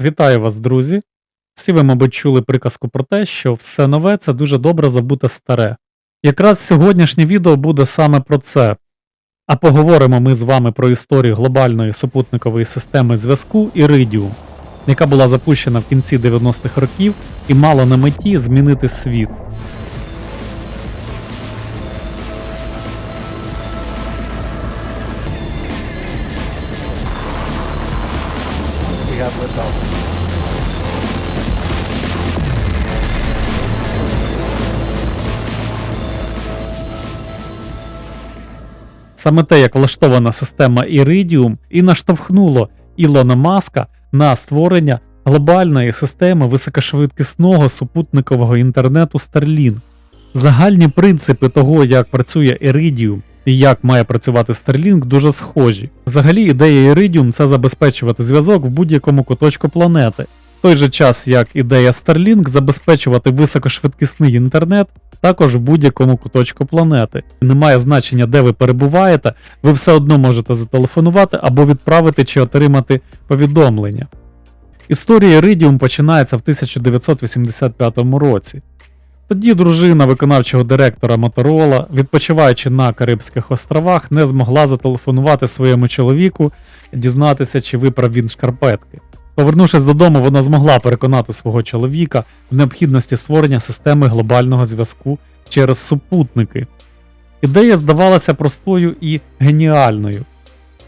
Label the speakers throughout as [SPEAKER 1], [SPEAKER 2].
[SPEAKER 1] Вітаю вас, друзі! Всі ви, мабуть, чули приказку про те, що все нове це дуже добре забути старе. Якраз сьогоднішнє відео буде саме про це. А поговоримо ми з вами про історію глобальної супутникової системи зв'язку Іридіум, яка була запущена в кінці 90-х років і мала на меті змінити світ. Саме те, як влаштована система Iridium, і наштовхнуло Ілона Маска на створення глобальної системи високошвидкісного супутникового інтернету Starlink. Загальні принципи того, як працює Iridium і як має працювати Starlink, дуже схожі. Взагалі, ідея Iridium це забезпечувати зв'язок в будь-якому куточку планети. В той же час, як ідея Starlink забезпечувати високошвидкісний інтернет також в будь-якому куточку планети. Немає значення, де ви перебуваєте, ви все одно можете зателефонувати або відправити чи отримати повідомлення. Історія Iridium починається в 1985 році. Тоді дружина виконавчого директора Моторола, відпочиваючи на Карибських островах, не змогла зателефонувати своєму чоловіку дізнатися, чи виправ він шкарпетки. Повернувшись додому, вона змогла переконати свого чоловіка в необхідності створення системи глобального зв'язку через супутники. Ідея здавалася простою і геніальною.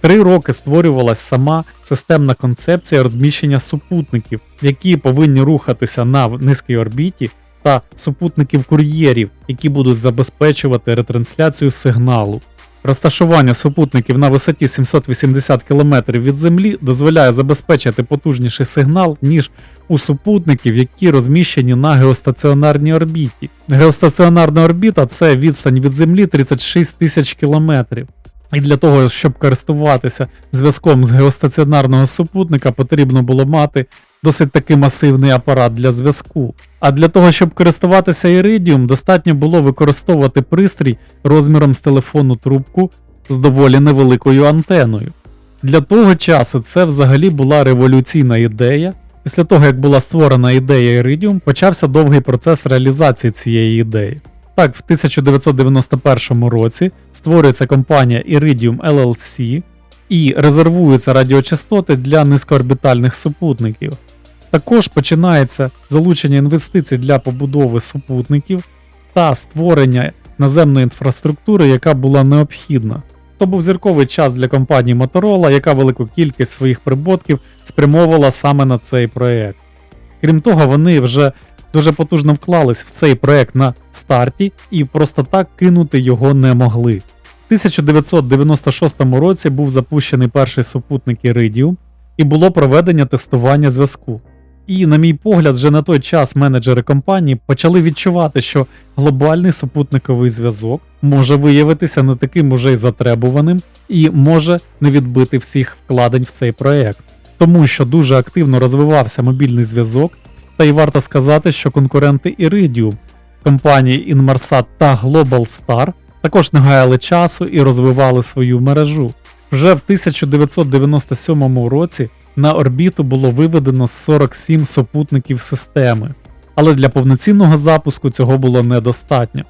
[SPEAKER 1] Три роки створювалась сама системна концепція розміщення супутників, які повинні рухатися на низькій орбіті, та супутників кур'єрів, які будуть забезпечувати ретрансляцію сигналу. Розташування супутників на висоті 780 км від Землі дозволяє забезпечити потужніший сигнал, ніж у супутників, які розміщені на геостаціонарній орбіті. Геостаціонарна орбіта це відстань від Землі 36 тисяч кілометрів. І для того, щоб користуватися зв'язком з геостаціонарного супутника, потрібно було мати досить таки масивний апарат для зв'язку. А для того, щоб користуватися Iridium, достатньо було використовувати пристрій розміром з телефонну трубку з доволі невеликою антеною. Для того часу це взагалі була революційна ідея. Після того, як була створена ідея Iridium, почався довгий процес реалізації цієї ідеї. Так, в 1991 році створюється компанія Iridium LLC і резервуються радіочастоти для низькоорбітальних супутників. Також починається залучення інвестицій для побудови супутників та створення наземної інфраструктури, яка була необхідна. То був зірковий час для компанії Motorola, яка велику кількість своїх прибутків спрямовувала саме на цей проект. Крім того, вони вже дуже потужно вклались в цей проект на старті і просто так кинути його не могли. В 1996 році був запущений перший супутник Iridium і було проведення тестування зв'язку. І, на мій погляд, вже на той час менеджери компанії почали відчувати, що глобальний супутниковий зв'язок може виявитися не таким уже й затребуваним і може не відбити всіх вкладень в цей проект, тому що дуже активно розвивався мобільний зв'язок, та й варто сказати, що конкуренти Iridium, компанії Inmarsat та Global Star також не гаяли часу і розвивали свою мережу. Вже в 1997 році на орбіту було виведено 47 супутників системи, але для повноцінного запуску цього було недостатньо.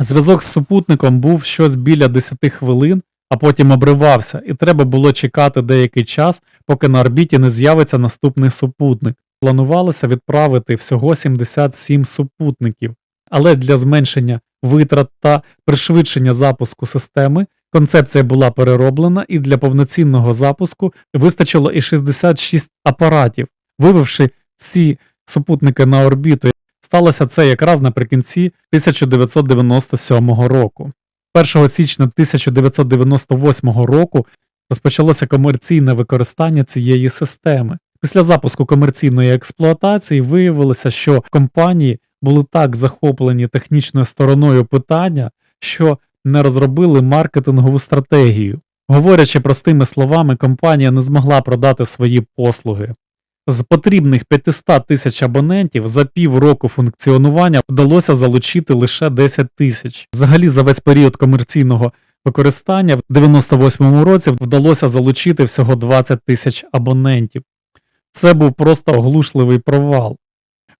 [SPEAKER 1] Зв'язок з супутником був щось біля 10 хвилин, а потім обривався, і треба було чекати деякий час, поки на орбіті не з'явиться наступний супутник. Планувалося відправити всього 77 супутників, але для зменшення витрат та пришвидшення запуску системи концепція була перероблена, і для повноцінного запуску вистачило і 66 апаратів. Вивівши ці супутники на орбіту, сталося це якраз наприкінці 1997 року. 1 січня 1998 року розпочалося комерційне використання цієї системи. Після запуску комерційної експлуатації виявилося, що компанії були так захоплені технічною стороною питання, що не розробили маркетингову стратегію. Говорячи простими словами, компанія не змогла продати свої послуги. З потрібних 500 тисяч абонентів за півроку функціонування вдалося залучити лише 10 тисяч. Взагалі, за весь період комерційного використання в 98-му році вдалося залучити всього 20 тисяч абонентів. Це був просто оглушливий провал.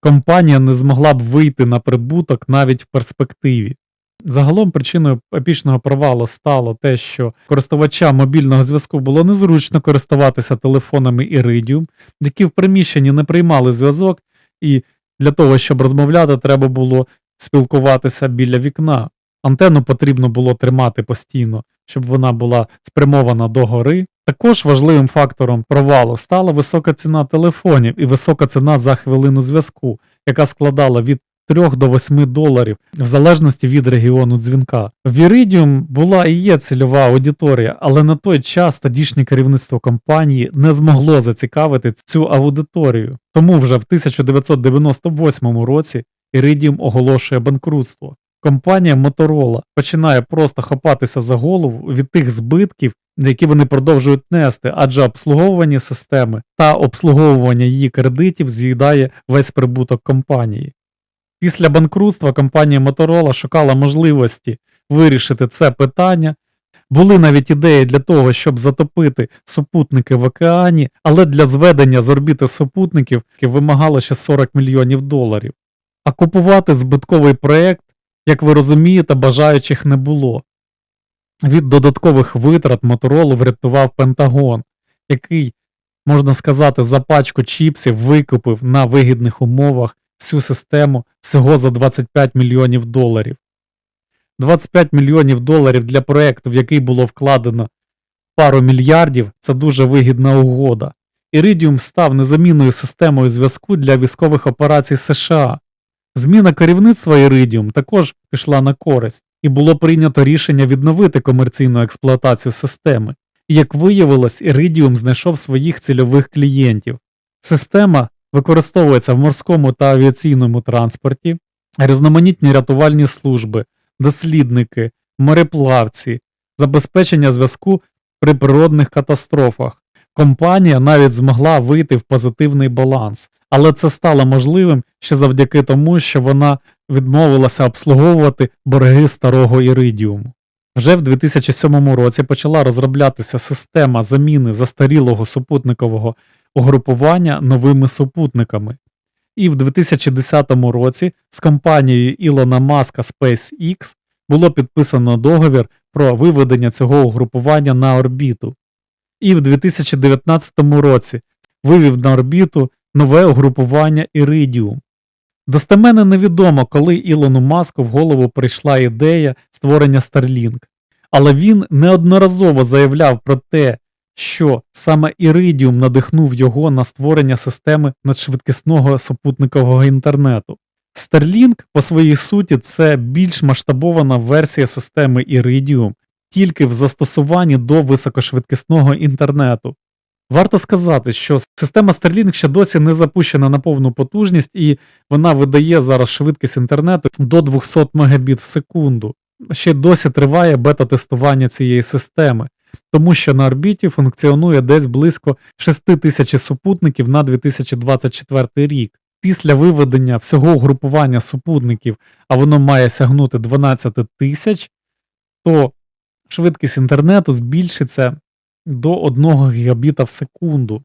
[SPEAKER 1] Компанія не змогла б вийти на прибуток навіть в перспективі. Загалом причиною епічного провалу стало те, що користувачам мобільного зв'язку було незручно користуватися телефонами Iridium, які в приміщенні не приймали зв'язок, і для того, щоб розмовляти, треба було спілкуватися біля вікна. Антенну потрібно було тримати постійно, щоб вона була спрямована догори. Також важливим фактором провалу стала висока ціна телефонів і висока ціна за хвилину зв'язку, яка складала від 3 до 8 доларів в залежності від регіону дзвінка. В Iridium була і є цільова аудиторія, але на той час тодішнє керівництво компанії не змогло зацікавити цю аудиторію. Тому вже в 1998 році Iridium оголошує банкрутство. Компанія Motorola починає просто хапатися за голову від тих збитків, які вони продовжують нести, адже обслуговування системи та обслуговування її кредитів з'їдає весь прибуток компанії. Після банкрутства компанія Motorola шукала можливості вирішити це питання. Були навіть ідеї для того, щоб затопити супутники в океані, але для зведення з орбіти супутників вимагало ще 40 мільйонів доларів. А купувати збитковий проєкт, як ви розумієте, бажаючих не було. Від додаткових витрат Motorola врятував Пентагон, який, можна сказати, за пачку чіпсів викупив на вигідних умовах всю систему всього за 25 мільйонів доларів. 25 мільйонів доларів для проєкту, в який було вкладено пару мільярдів, це дуже вигідна угода. Iridium став незамінною системою зв'язку для військових операцій США. Зміна керівництва Iridium також пішла на користь, і було прийнято рішення відновити комерційну експлуатацію системи. Як виявилось, Iridium знайшов своїх цільових клієнтів. Система використовується в морському та авіаційному транспорті, різноманітні рятувальні служби, дослідники, мореплавці, забезпечення зв'язку при природних катастрофах. Компанія навіть змогла вийти в позитивний баланс, але це стало можливим ще завдяки тому, що вона відмовилася обслуговувати борги старого іридіуму. Вже в 2007 році почала розроблятися система заміни застарілого супутникового угрупування новими супутниками. І в 2010 році з компанією Ілона Маска SpaceX було підписано договір про виведення цього угрупування на орбіту. І в 2019 році вивів на орбіту нове угрупування Iridium. Достеменно невідомо, коли Ілону Маску в голову прийшла ідея створення Starlink, але він неодноразово заявляв про те, що саме Iridium надихнув його на створення системи надшвидкісного супутникового інтернету. Starlink по своїй суті це більш масштабована версія системи Iridium, тільки в застосуванні до високошвидкісного інтернету. Варто сказати, що система Starlink ще досі не запущена на повну потужність, і вона видає зараз швидкість інтернету до 200 Мбіт в секунду. Ще досі триває бета-тестування цієї системи, тому що на орбіті функціонує десь близько 6 тисяч супутників на 2024 рік. Після виведення всього угрупування супутників, а воно має сягнути 12 тисяч, то швидкість інтернету збільшиться до 1 гігабіта в секунду.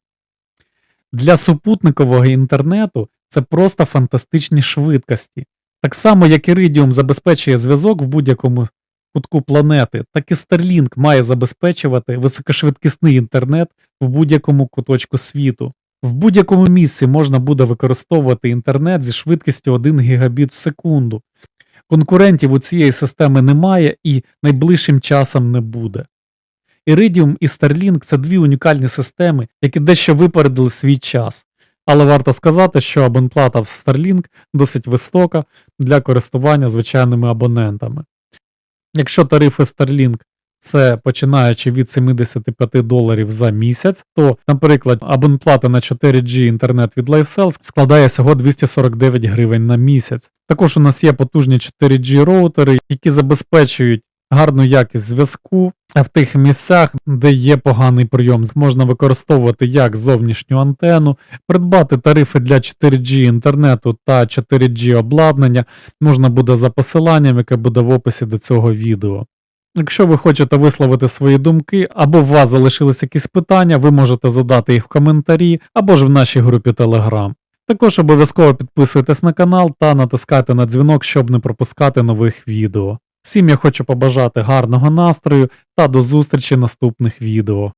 [SPEAKER 1] Для супутникового інтернету це просто фантастичні швидкості. Так само, як Iridium забезпечує зв'язок в будь-якому кутку планети, так і Starlink має забезпечувати високошвидкісний інтернет в будь-якому куточку світу. В будь-якому місці можна буде використовувати інтернет зі швидкістю 1 гігабіт в секунду. Конкурентів у цієї системи немає і найближчим часом не буде. Iridium і Starlink це дві унікальні системи, які дещо випередили свій час. Але варто сказати, що абонплата в Starlink досить висока для користування звичайними абонентами. Якщо тарифи Starlink це починаючи від 75 доларів за місяць, то, наприклад, абонплата на 4G інтернет від LifeSell складає всього 249 гривень на місяць. Також у нас є потужні 4G роутери, які забезпечують гарну якість зв'язку. В тих місцях, де є поганий прийом, можна використовувати як зовнішню антенну, придбати тарифи для 4G інтернету та 4G обладнання можна буде за посиланням, яке буде в описі до цього відео. Якщо ви хочете висловити свої думки, або у вас залишились якісь питання, ви можете задати їх в коментарі, або ж в нашій групі Telegram. Також обов'язково підписуйтесь на канал та натискайте на дзвінок, щоб не пропускати нових відео. Всім я хочу побажати гарного настрою та до зустрічі наступних відео.